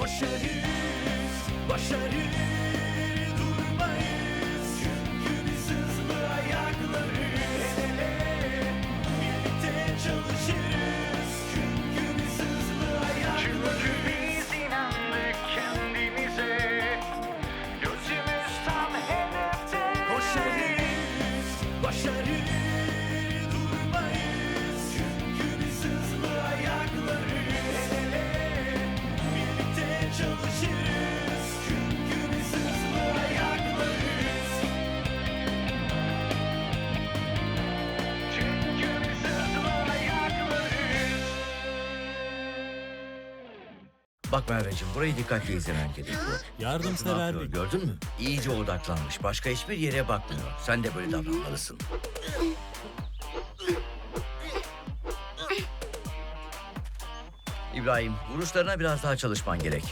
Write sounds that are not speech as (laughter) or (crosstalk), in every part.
Koşarız, başarı Bak Merveciğim burayı dikkatli izlemen gerekiyor. Ne Yardımsever yapıyor, bir gördün mü? İyice odaklanmış. Başka hiçbir yere bakmıyor. Sen de böyle davranmalısın. İbrahim, vuruşlarına biraz daha çalışman gerek.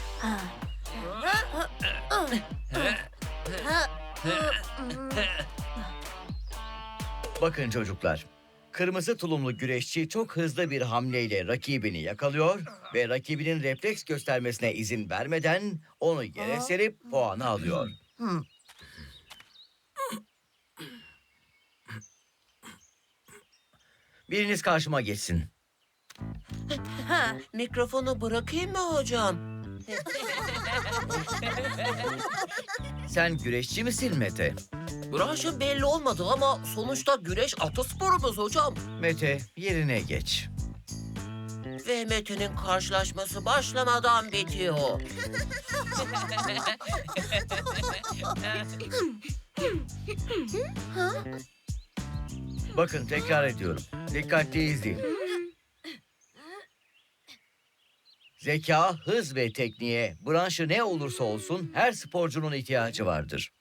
Bakın çocuklar. Kırmızı tulumlu güreşçi çok hızlı bir hamleyle rakibini yakalıyor ve rakibinin refleks göstermesine izin vermeden onu yere serip puanı alıyor. Biriniz karşıma geçsin. Ha, mikrofonu bırakayım mı hocam? (laughs) Sen güreşçi misin Mete? Branşı belli olmadı ama sonuçta güreş atasporumuz hocam. Mete yerine geç. Ve Mete'nin karşılaşması başlamadan bitiyor. (laughs) Bakın tekrar ediyorum. Dikkatli izleyin. Zeka, hız ve tekniğe, branşı ne olursa olsun her sporcunun ihtiyacı vardır.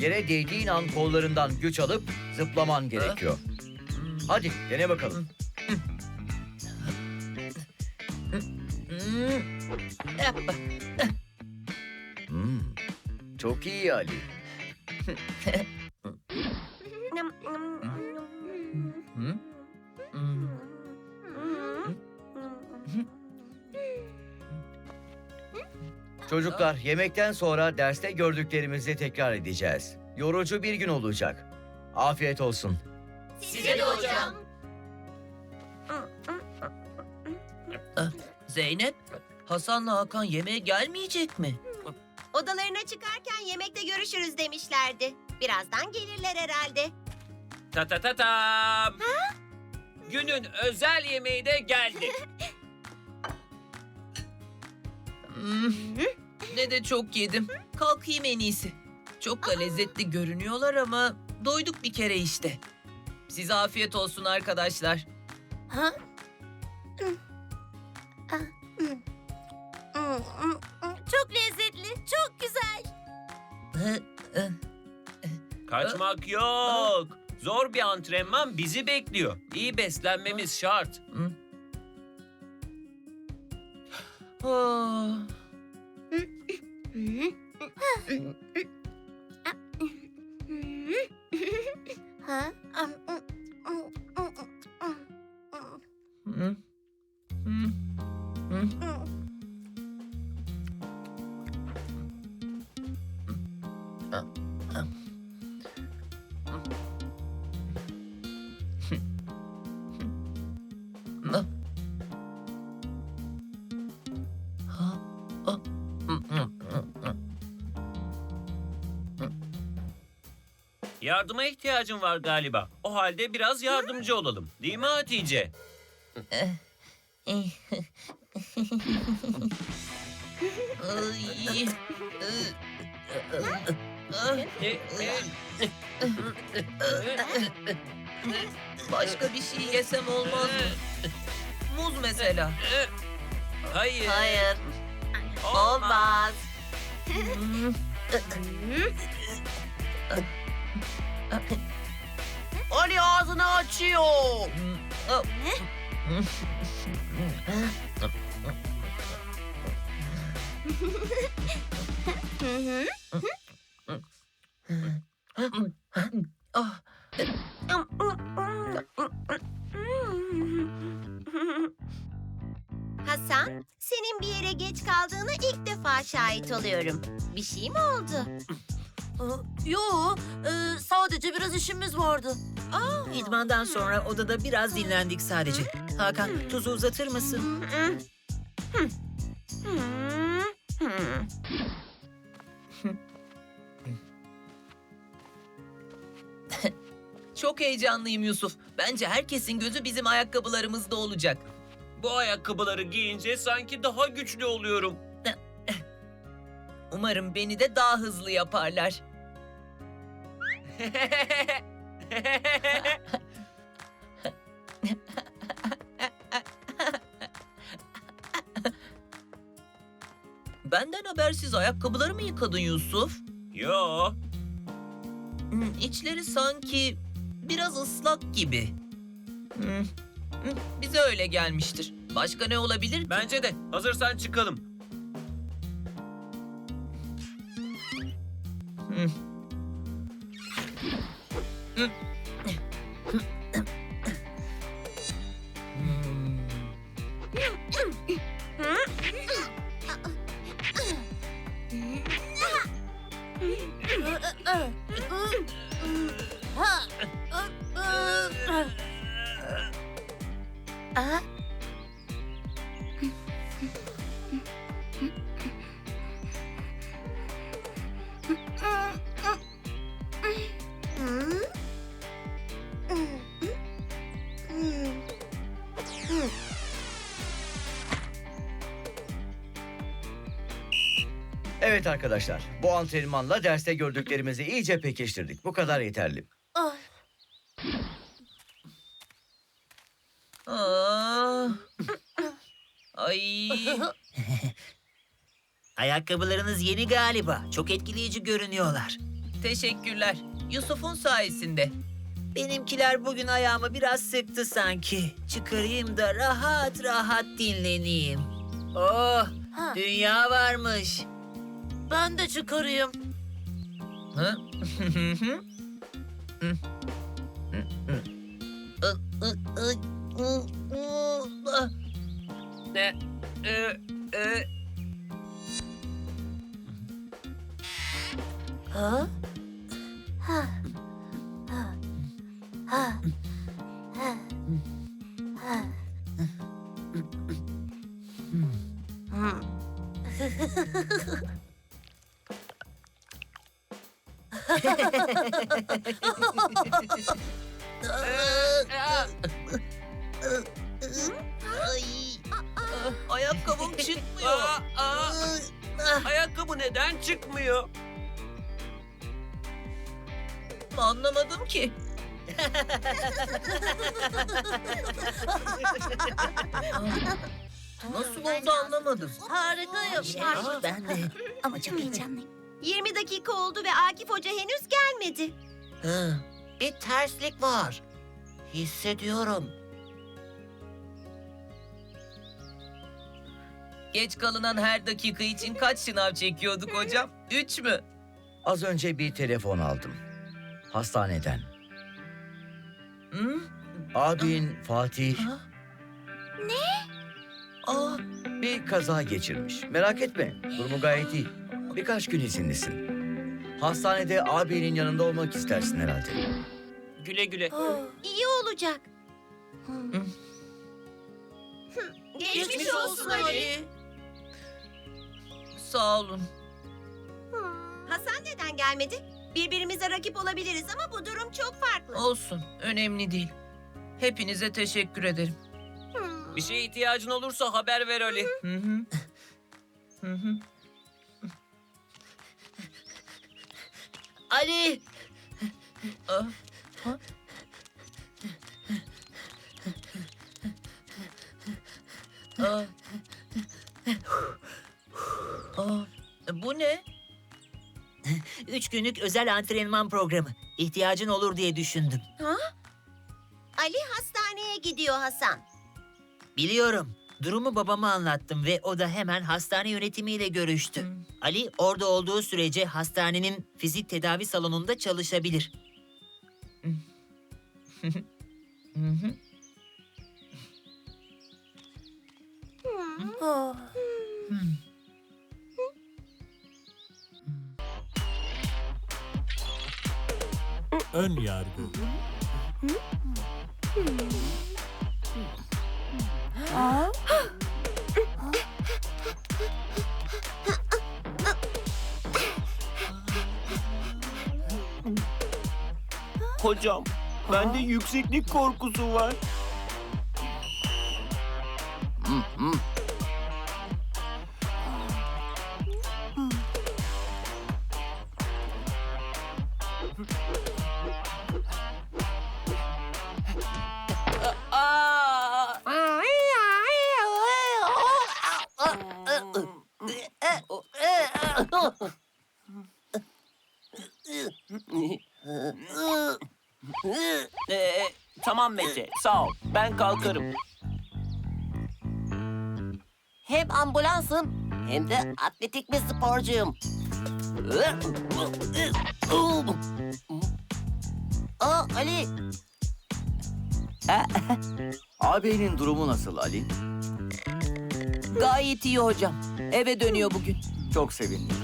Yere değdiğin an kollarından güç alıp zıplaman gerekiyor. Hadi dene bakalım. Hmm, çok iyi Ali. Çocuklar yemekten sonra derste gördüklerimizi tekrar edeceğiz. Yorucu bir gün olacak. Afiyet olsun. Size de hocam. Zeynep, Hasan'la Hakan yemeğe gelmeyecek mi? Odalarına çıkarken yemekte görüşürüz demişlerdi. Birazdan gelirler herhalde. Ta ta ta tam. Günün özel yemeği de geldi. (laughs) Hmm, ne de çok yedim. Kalkayım en iyisi. Çok da lezzetli görünüyorlar ama doyduk bir kere işte. Size afiyet olsun arkadaşlar. Çok Kaçmak yok. Zor bir antrenman bizi bekliyor. İyi beslenmemiz şart. Ah, Ha? Yardıma ihtiyacın var galiba. O halde biraz yardımcı olalım. Değil mi Hatice? Başka bir şey yesem olmaz mı? Muz mesela. Hayır. Hayır, Olmaz. Ali ağzını açıyor. Hasan, senin bir yere geç kaldığına ilk defa şahit oluyorum. Bir şey mi oldu? Yo, e, sadece biraz işimiz vardı. İdmandan sonra odada biraz dinlendik sadece. Hakan tuzu uzatır mısın? Çok heyecanlıyım Yusuf. Bence herkesin gözü bizim ayakkabılarımızda olacak. Bu ayakkabıları giyince sanki daha güçlü oluyorum. Umarım beni de daha hızlı yaparlar. (laughs) Benden habersiz ayakkabıları mı yıkadın Yusuf? Yo, Hmm, İçleri sanki biraz ıslak gibi. Hmm, hmm, Bize öyle gelmiştir. Başka ne olabilir ki? bence de. Hazırsan çıkalım. Mm-hmm. Evet arkadaşlar, bu antrenmanla derste gördüklerimizi iyice pekiştirdik. Bu kadar yeterli. Ay, Aa. (laughs) Ay. Ayakkabılarınız yeni galiba. Çok etkileyici görünüyorlar. Teşekkürler. Yusuf'un sayesinde. Benimkiler bugün ayağımı biraz sıktı sanki. Çıkarayım da rahat rahat dinleneyim. Oh, ha, dünya varmış. Ben de çıkarayım. Hı? Ne? Ee, e, Ha? Ha. Ha. Ayakkabım çıkmıyor. aa, aa, ayakkabı neden çıkmıyor? Anlamadım ki. Nasıl oldu anlamadım. Harikayım. Aa, ben de. Ama çok heyecanlıyım. 20 dakika oldu ve Akif Hoca henüz gelmedi. Hı, bir terslik var. Hissediyorum. Geç kalınan her dakika için kaç sınav çekiyorduk hocam? Üç mü? Az önce bir telefon aldım. Hastaneden. Hı? Abin Fatih Aa, bir kaza geçirmiş. Merak etme, durumu gayet iyi. Birkaç gün izinlisin. Hastanede abinin yanında olmak istersin herhalde. Güle güle. (gasps) İyi olacak. Geçmiş, olsun Ali. sağ olun. Hasan neden gelmedi? Birbirimize rakip olabiliriz ama bu durum çok farklı. Olsun, önemli değil. Hepinize teşekkür ederim. Bir şeye ihtiyacın olursa haber ver Ali. Hı hı. Hı hı. Ali, Ah, ha? Ah, bu ne? üç günlük özel antrenman programı. İhtiyacın olur diye düşündüm. Ali hastaneye gidiyor Hasan. Biliyorum. Durumu babama anlattım ve o da hemen hastane yönetimiyle görüştü. Hmm. Ali orada olduğu sürece hastanenin fizik tedavi salonunda çalışabilir. Ön yargı. Hocam, bende yükseklik korkusu var. Tamam Mete, sağ ol. Ben kalkarım. Hem ambulansım hem de atletik bir sporcuyum. Aa Ali, (laughs) Ağabeyinin durumu nasıl Ali? Gayet iyi hocam. Eve dönüyor bugün. Çok sevindim.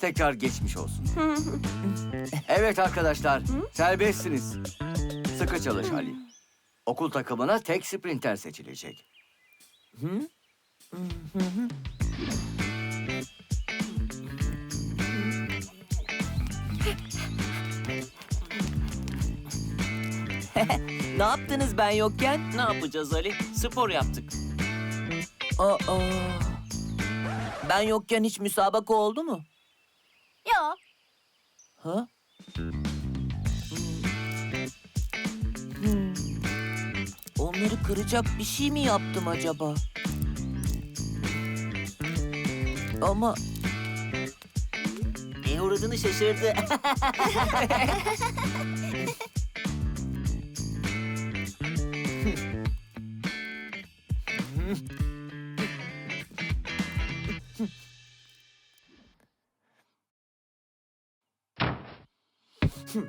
Tekrar geçmiş olsun. (laughs) evet arkadaşlar, serbestsiniz. Sıkı çalış Ali. Okul takımına tek sprinter seçilecek. (laughs) Ne yaptınız ben yokken? Ne yapacağız Ali? Spor yaptık. Aa. Ben yokken hiç müsabaka oldu mu? Yo. Ha? Onları kıracak bir şey mi yaptım acaba? Ama Neye uğradığını şaşırdı.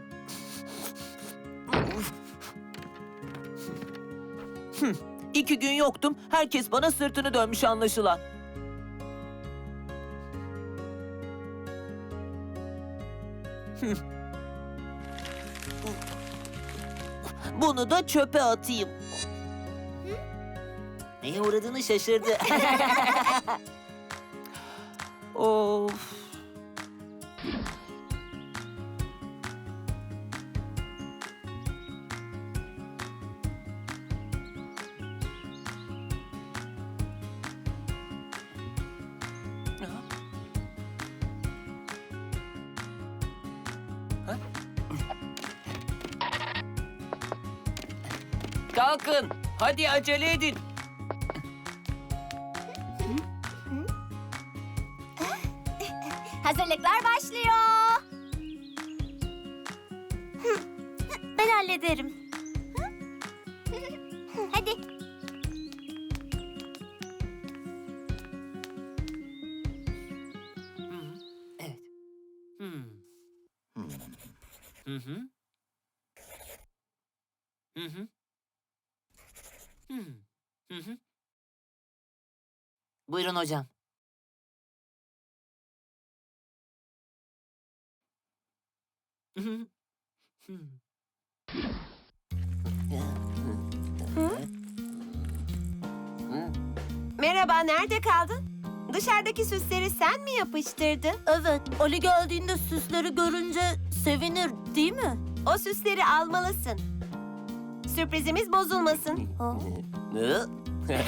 (laughs) iki gün yoktum. Herkes bana sırtını dönmüş anlaşılan. Bunu da çöpe atayım. Neye uğradığını şaşırdı. (laughs) Of. Kalkın, hadi acele edin. Hazırlıklar başlıyor. Ben hallederim. Hı hı. Hmm. Hı hı. Buyurun hocam. Hı hı. Merhaba, nerede kaldın? Dışarıdaki süsleri sen mi yapıştırdın? Evet, Ali geldiğinde süsleri görünce sevinir değil mi? O süsleri almalısın. Sürprizimiz bozulmasın. Hı? (laughs)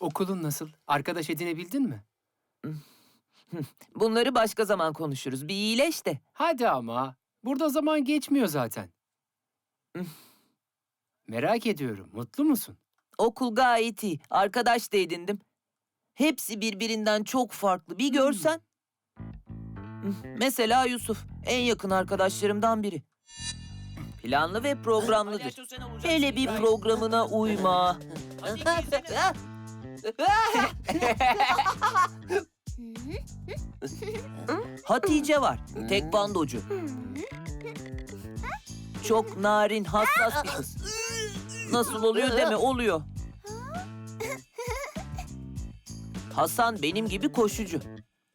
Okulun nasıl? Arkadaş edinebildin mi? (laughs) Bunları başka zaman konuşuruz. Bir iyileş de. Hadi ama. Burada zaman geçmiyor zaten. Merak ediyorum. Mutlu musun? Okul gayet iyi. Arkadaş da edindim. Hepsi birbirinden çok farklı. Bir görsen. Mesela Yusuf. En yakın arkadaşlarımdan biri. Planlı ve programlıdır. Hele bir programına uyma. Hatice var. Tekvandocu. Çok narin, hassas bir kız. Nasıl oluyor deme, oluyor. Hasan benim gibi koşucu.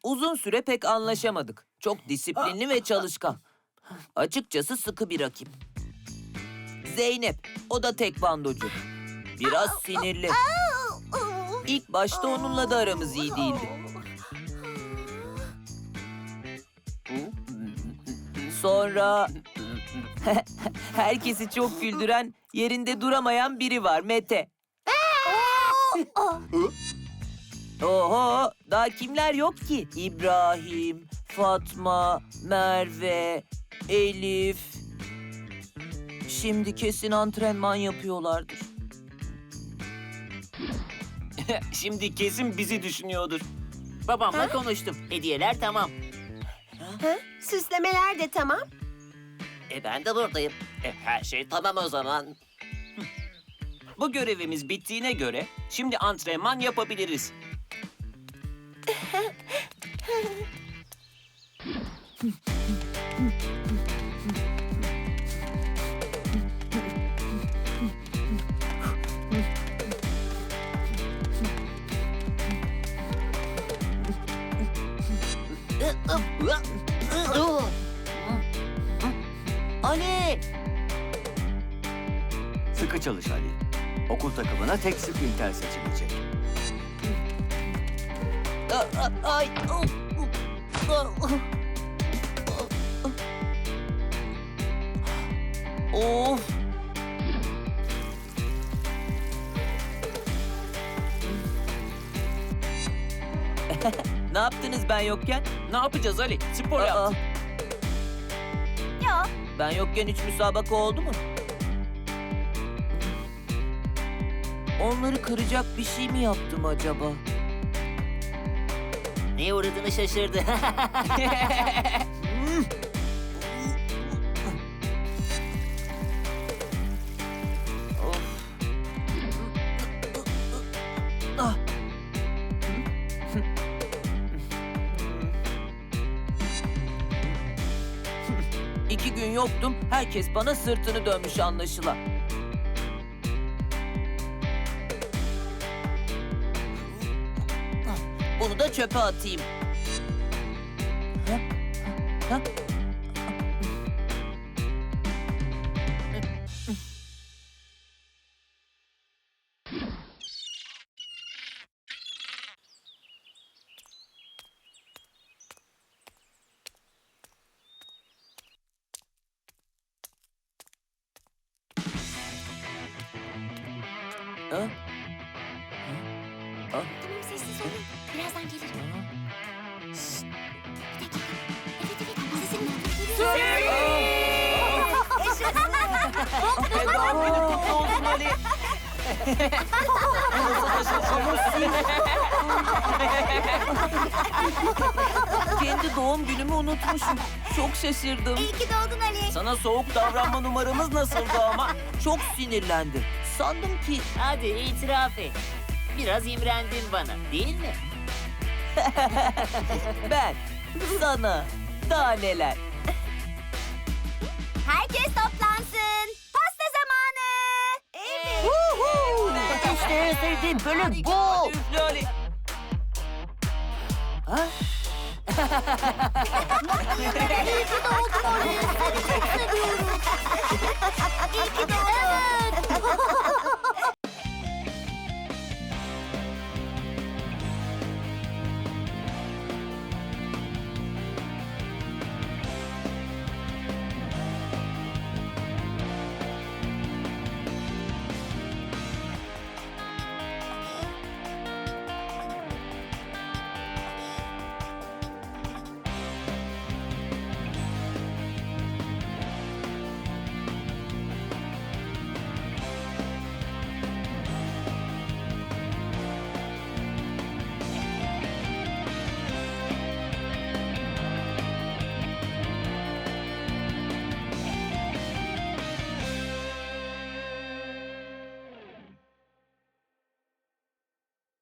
Uzun süre pek anlaşamadık. Çok disiplinli ve çalışkan. Açıkçası sıkı bir rakip. Zeynep, o da tekvandocu. Biraz sinirli. İlk başta onunla da aramız iyi değildi. Sonra (laughs) herkesi çok güldüren, yerinde duramayan biri var Mete. (laughs) Oho, daha kimler yok ki? İbrahim, Fatma, Merve, Elif. Şimdi kesin antrenman yapıyorlardır. (laughs) Şimdi kesin bizi düşünüyordur. Babamla konuştum. Hediyeler tamam. Süslemeler de tamam. E ben de buradayım. E, her şey tamam o zaman. (laughs) Bu görevimiz bittiğine göre şimdi antrenman yapabiliriz. (laughs) çalış Ali. Okul takımına tek sprinter seçilecek. Ay! Of! ne yaptınız ben yokken? Ne yapacağız Ali? Spor yaptık. Ya. Ben yokken hiç müsabaka oldu mu? Onları kıracak bir şey mi yaptım acaba? Neye uğradığını şaşırdı. (laughs) İki gün yoktum, herkes bana sırtını dönmüş anlaşılan. Bunu da çöpe atayım. Ha? Ha? Ha? Ali. Kendi doğum günümü unutmuşum. Çok şaşırdım. İyi ki doğdun Ali. Sana soğuk davranma numaramız nasıldı ama? Çok sinirlendim. Sandım ki... Hadi itiraf et. Biraz imrendin bana değil mi? (laughs) Ben sana daha neler. Herkes toplansın. En sevdiğim bölüm bu. Ha? İyi ki doğdun Ali. Seni çok seviyorum. İyi ki doğdun. Evet. (laughs)